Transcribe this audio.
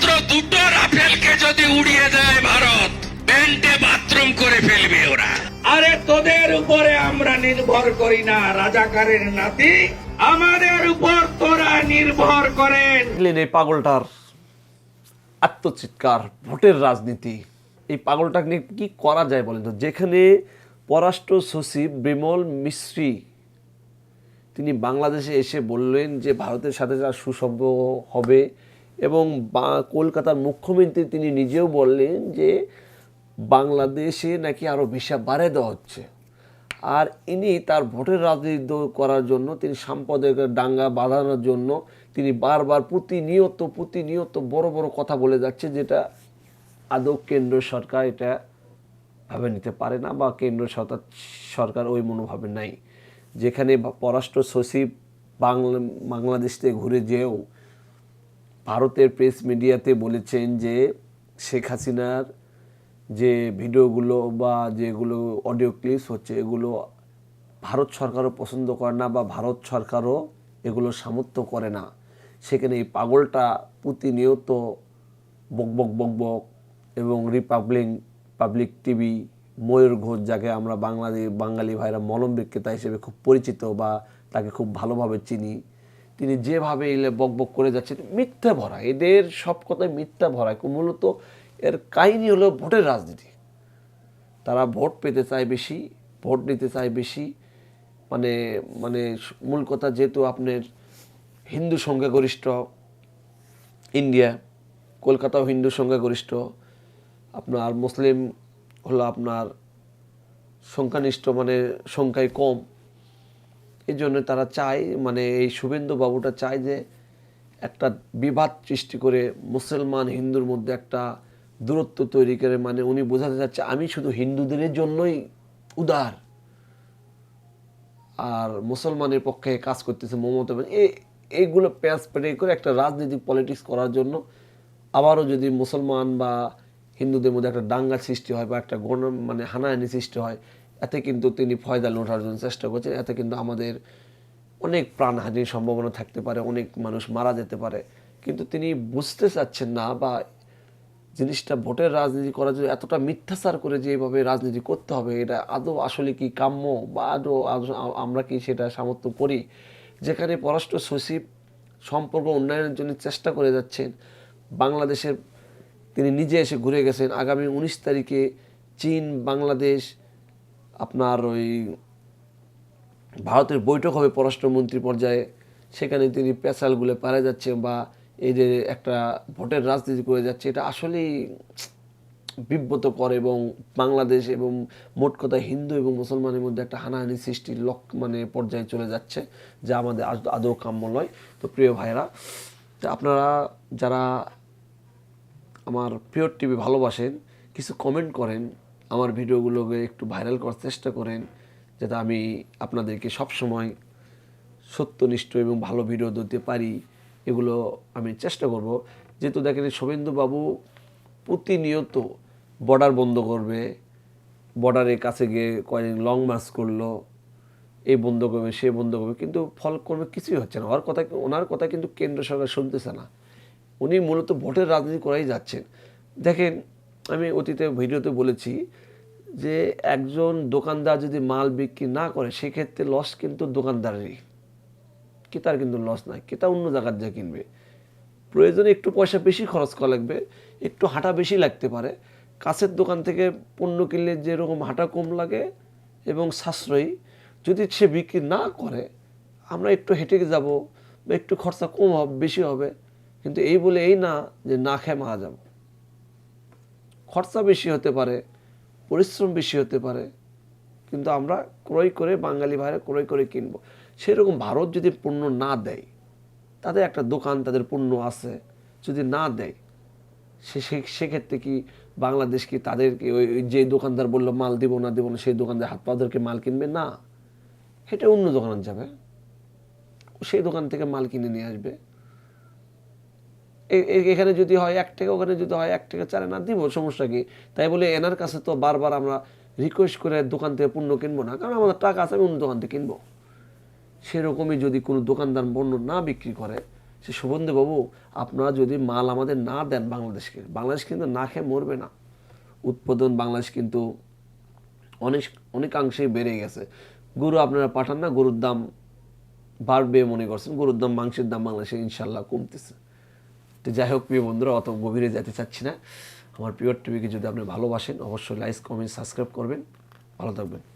মাত্র দুটো রাফেলকে যদি উড়িয়ে দেয় ভারত প্যান্টে বাথরুম করে ফেলবে ওরা। আরে তোদের উপরে আমরা নির্ভর করি না রাজাকারের নাতি। আমাদের উপর তোরা নির্ভর করেন। এই পাগলটার আত্মচিৎকার ভোটের রাজনীতি। এই পাগলটাকে নিয়ে কি করা যায় বলেন তো? যেখানে পররাষ্ট্র সচিব বিমল মিশ্রি তিনি বাংলাদেশে এসে বললেন যে ভারতের সাথে তার সুসম্পর্ক হবে এবং বা- কলকাতার মুখ্যমন্ত্রী তিনি নিজেও বললেন যে বাংলাদেশে নাকি আরও ভিসা বাড়িয়ে দেওয়া হচ্ছে। আর ইনি তার ভোটের রাজনীতি করার জন্য, তিনি সাম্প্রদায়িক দাঙ্গা বাঁধানোর জন্য তিনি বারবার প্রতিনিয়ত প্রতিনিয়ত বড় বড় কথা বলে যাচ্ছে যেটা আদৌ কেন্দ্র সরকার এটা ভাবে নিতে পারে না বা কেন্দ্র সরকার সরকার ওই মনোভাবে নাই। যেখানে পররাষ্ট্র সচিব বাংলা, বাংলাদেশ থেকে ঘুরে যেও ভারতের প্রেস মিডিয়াতে বলেছেন যে শেখ হাসিনার যে ভিডিওগুলো বা যেগুলো অডিও ক্লিপস হচ্ছে, এগুলো ভারত সরকারও পছন্দ করে না বা ভারত সরকারও এগুলো সামর্থ্য করে না। সেখানে এই পাগলটা প্রতিনিয়ত বক বক বক বক এবং republic, public TV, Mayur Ghosh, যাকে আমরা বাংলাদেশ, বাঙালি ভাইরা মলম বিক্রেতা হিসেবে খুব পরিচিত বা তাকে খুব ভালোভাবে চিনি তিনি যেভাবে এলে বক বক করে যাচ্ছেন, মিথ্যা ভরা, এদের সব কথাই মিথ্যা ভরা মূলত এর কাহিনী হলো ভোটের রাজনীতি। তারা ভোট পেতে চায় বেশি, ভোট নিতে চায় বেশি মানে মানে মূল কথা যেহেতু আপনার হিন্দু সংখ্যাগরিষ্ঠ, ইন্ডিয়া, কলকাতাও হিন্দু সংখ্যাগরিষ্ঠ, আপনার মুসলিম হলো আপনার সংখ্যানিষ্ঠ মানে সংখ্যায় কম। এই জন্য তারা চায় মানে এই শুভেন্দু বাবুটা চায় যে একটা বিবাদ সৃষ্টি করে মুসলমান হিন্দুর মধ্যে একটা দূরত্ব তৈরি করে মানে উনি বোঝাতে চাচ্ছে আমি শুধু হিন্দুদের জন্যই উদার আর মুসলমানের পক্ষে কাজ করতেছে মমতা ব্যানার্জি। এ এইগুলো প্যাঁচ পেটে করে একটা রাজনীতিক পলিটিক্স করার জন্য আবারও যদি মুসলমান বা হিন্দুদের মধ্যে একটা দাঙ্গা সৃষ্টি হয় বা একটা গণ মানে হানাহানি সৃষ্টি হয় এতে কিন্তু তিনি ফয়দা লোটার জন্য চেষ্টা করছেন। এতে কিন্তু আমাদের অনেক প্রাণহানির সম্ভাবনা থাকতে পারে, অনেক মানুষ মারা যেতে পারে। কিন্তু তিনি বুঝতে চাচ্ছেন না বা জিনিসটা ভোটের রাজনীতি করার জন্য এতটা মিথ্যাচার করে যে এইভাবে রাজনীতি করতে হবে, এটা আদৌ আসলে কি কাম্য বা আদৌ আমরা কি সেটা সামর্থ্য করি? যেখানে পররাষ্ট্র সচিব সম্পর্ক উন্নয়নের জন্য চেষ্টা করে যাচ্ছেন, বাংলাদেশের তিনি নিজে এসে ঘুরে গেছেন। আগামী উনিশ তারিখে চীন, বাংলাদেশ আপনার ওই ভারতের বৈঠক হবে পররাষ্ট্রমন্ত্রী পর্যায়ে। সেখানে তিনি পেশালগুলো পারে যাচ্ছে বা এই যে একটা ভোটের রাজনীতি করে যাচ্ছে, এটা আসলেই বিব্রতকর এবং বাংলাদেশ এবং মোট কথা হিন্দু এবং মুসলমানের মধ্যে একটা হানাহানি সৃষ্টির লক মানে পর্যায়ে চলে যাচ্ছে, যা আমাদের আদ- কাম্য নয়। তো প্রিয় ভাইরা তো আপনারা যারা আমার পিওর টিভি ভালোবাসেন, কিছু কমেন্ট করেন আমার ভিডিওগুলোকে একটু ভাইরাল করার চেষ্টা করেন, যাতে আমি আপনাদেরকে সবসময় সত্যনিষ্ঠ এবং ভালো ভিডিও দিতে পারি, এগুলো আমি চেষ্টা করব। যেহেতু দেখেন শুভেন্দু বাবু প্রতিনিয়ত বর্ডার বন্ধ করবে, বর্ডারের কাছে গিয়ে কয়েকদিন লং মার্চ করল, এই বন্ধ করবে, সে বন্ধ করবে, কিন্তু ফল করবে কিছুই হচ্ছে না। ওর কথা, ওনার কথা কিন্তু কেন্দ্র সরকার শুনতেছে না। উনি মূলত ভোটের রাজনীতি করাই যাচ্ছেন। দেখেন আমি অতীতে ভিডিওতে বলেছি যে একজন দোকানদার যদি মাল বিক্রি না করে, সেক্ষেত্রে লস কিন্তু দোকানদারেরই। ক্রেতার কিন্তু লস নাই। ক্রেতা অন্য জায়গার যা কিনবে। প্রয়োজনে একটু পয়সা বেশি খরচ করা লাগবে, একটু হাঁটা বেশি লাগতে পারে। কাছের দোকান থেকে পণ্য কিনলে যেরকম হাঁটা কম লাগে এবং সাশ্রয়ী। যদি সে বিক্রি না করে, আমরা একটু হেঁটে যাব বা একটু খরচা কম হবে, বেশি হবে। কিন্তু এই বলে এই না যে না খেয়ে মারা যাব। খরচা বেশি হতে পারে, পরিশ্রম বেশি হতে পারে, কিন্তু আমরা ক্রয় করে বাঙালি ভাইরা ক্রয় করে কিনবো। সেরকম ভারত যদি পণ্য না দেয়, তাদের একটা দোকান, তাদের পণ্য আছে, যদি না দেয়, সে সেক্ষেত্রে কি বাংলাদেশ কি তাদেরকে ওই যে দোকানদার বলল, মাল দিব না, দেবো না, সেই দোকানদার হাত পাদেরকে মাল কিনবে? না। সেটা অন্য দোকানে যাবে। সেই দোকান থেকে মাল কিনে নিয়ে আসবে। এখানে যদি হয় এক টাকা, ওখানে যদি হয় এক টাকা, চারে না দিব, সমস্যা কি? তাই বলে এনার কাছে তো বারবার আমরা রিকোয়েস্ট করে দোকান থেকে পণ্য কিনবো না, কারণ আমাদের টাকা আছে, আমি অন্য দোকান থেকে কিনবো। সেরকমই যদি কোনো দোকানদার পণ্য না বিক্রি করে, সে শুভন্দু বাবু, আপনারা যদি মাল আমাদের না দেন বাংলাদেশকে, বাংলাদেশ কিন্তু না খেয়ে মরবে না। উৎপাদন বাংলাদেশ কিন্তু অনেক, অনেকাংশেই বেড়ে গেছে। গরু আপনারা পাঠান না, গরুর দাম বাড়বে মনে করছেন, গরুর দাম, মাংসের দাম বাংলাদেশে ইনশাল্লাহ কমতেছে। তো যাই হোক, প্রিয় বন্ধুরা, অত গভীরে যেতে চাচ্ছি না। আমার প্রিয় টিভিকে যদি আপনি ভালোবাসেন, অবশ্যই লাইক কমেন্ট সাবস্ক্রাইব করবেন। ভালো থাকবেন।